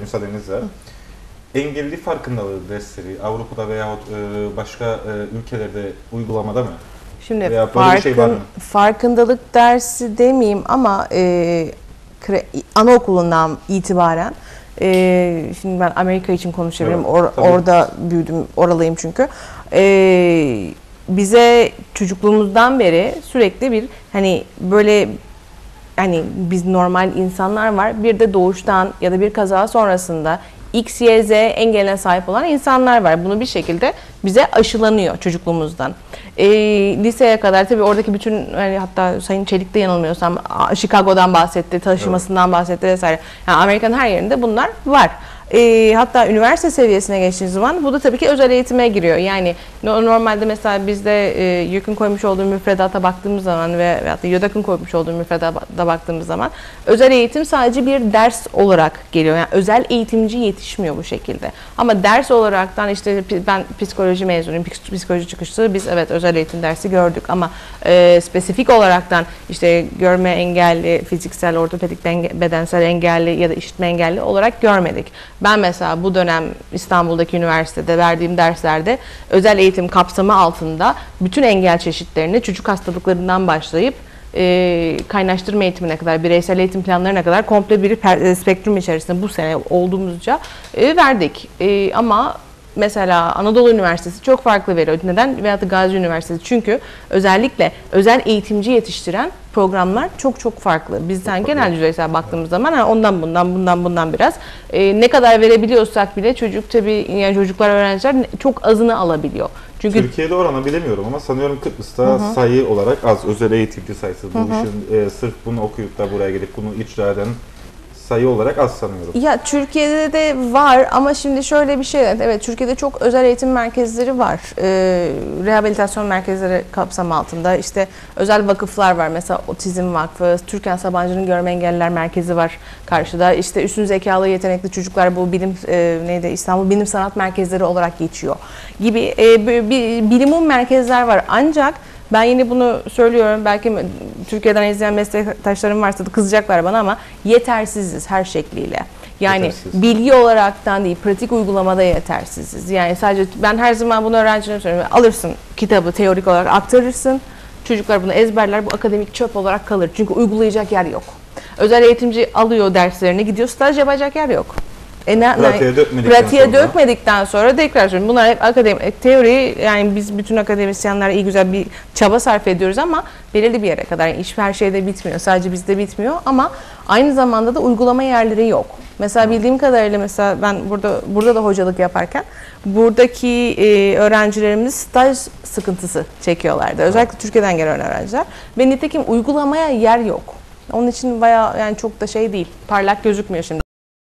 müsaadenizle. Engelli farkındalığı dersleri Avrupa'da veyahut e, başka e, ülkelerde uygulamada mı? Şimdi Veya böyle bir şey var mı? farkındalık dersi demeyeyim ama e, kre- anaokulundan itibaren e, şimdi ben Amerika için konuşabilirim. Evet, Or- tabii. orada büyüdüm, oralıyım çünkü. E, bize çocukluğumuzdan beri sürekli bir hani böyle hani biz normal insanlar var. Bir de doğuştan ya da bir kaza sonrasında X, Y, Z engeline sahip olan insanlar var. Bunu bir şekilde bize aşılanıyor çocukluğumuzdan. Ee, liseye kadar tabii oradaki bütün hani hatta Sayın Çelik de yanılmıyorsam Chicago'dan bahsetti, taşımasından bahsetti vesaire. Yani Amerika'nın her yerinde bunlar var. Ee, hatta üniversite seviyesine geçtiğiniz zaman bu da tabii ki özel eğitime giriyor. Yani no- normalde mesela bizde e, YÖK'ün koymuş olduğu müfredata baktığımız zaman ve da YÖDAK'ın koymuş olduğu müfredata baktığımız zaman özel eğitim sadece bir ders olarak geliyor. Yani özel eğitimci yetişmiyor bu şekilde. Ama ders olaraktan işte ben psikoloji mezunuyum, psik- psikoloji çıkışlı biz evet özel eğitim dersi gördük ama e, spesifik olaraktan işte görme engelli, fiziksel, ortopedik, bedensel engelli ya da işitme engelli olarak görmedik. Ben mesela bu dönem İstanbul'daki üniversitede verdiğim derslerde özel eğitim kapsamı altında bütün engel çeşitlerini çocuk hastalıklarından başlayıp e, kaynaştırma eğitimine kadar, bireysel eğitim planlarına kadar komple bir e, spektrum içerisinde bu sene olduğumuzca e, verdik. E, ama mesela Anadolu Üniversitesi çok farklı veriyor. Neden? Veyahut da Gazi Üniversitesi. Çünkü özellikle özel eğitimci yetiştiren programlar çok çok farklı. Bizden genel düzeysel baktığımız zaman ondan bundan bundan bundan biraz e, ne kadar verebiliyorsak bile çocuk tabii yani çocuklar öğrenciler çok azını alabiliyor. Çünkü Türkiye'de oranı bilemiyorum ama sanıyorum Kıbrıs'ta sayı olarak az özel eğitimci sayısı. Bu işin e, sırf bunu okuyup da buraya gelip bunu icra eden sayı olarak az sanıyorum. Ya Türkiye'de de var ama şimdi şöyle bir şey evet Türkiye'de çok özel eğitim merkezleri var. Ee, rehabilitasyon merkezleri kapsam altında işte özel vakıflar var. Mesela Otizm Vakfı, Türkan Sabancı'nın Görme Engelliler Merkezi var karşıda. İşte üstün zekalı yetenekli çocuklar bu bilim e, neydi İstanbul Bilim Sanat Merkezleri olarak geçiyor gibi e, bi- bi- bilimum merkezler var. Ancak ben yine bunu söylüyorum. Belki Türkiye'den izleyen meslektaşlarım varsa da kızacaklar bana ama yetersiziz her şekliyle. Yani Yetersiz. bilgi olaraktan değil, pratik uygulamada yetersiziz. Yani sadece ben her zaman bunu öğrencilerime söylüyorum. Alırsın kitabı teorik olarak aktarırsın. Çocuklar bunu ezberler. Bu akademik çöp olarak kalır. Çünkü uygulayacak yer yok. Özel eğitimci alıyor derslerini, gidiyor staj yapacak yer yok. E ne, Pratiğe dökmedikten pratiğe sonra. dökmedikten sonra tekrar söylüyorum. Bunlar hep akademik teori yani biz bütün akademisyenler iyi güzel bir çaba sarf ediyoruz ama belirli bir yere kadar yani iş her şeyde bitmiyor. Sadece bizde bitmiyor ama aynı zamanda da uygulama yerleri yok. Mesela bildiğim kadarıyla mesela ben burada burada da hocalık yaparken buradaki e, öğrencilerimiz staj sıkıntısı çekiyorlardı. Özellikle Türkiye'den gelen öğrenciler ve nitekim uygulamaya yer yok. Onun için bayağı yani çok da şey değil. Parlak gözükmüyor şimdi.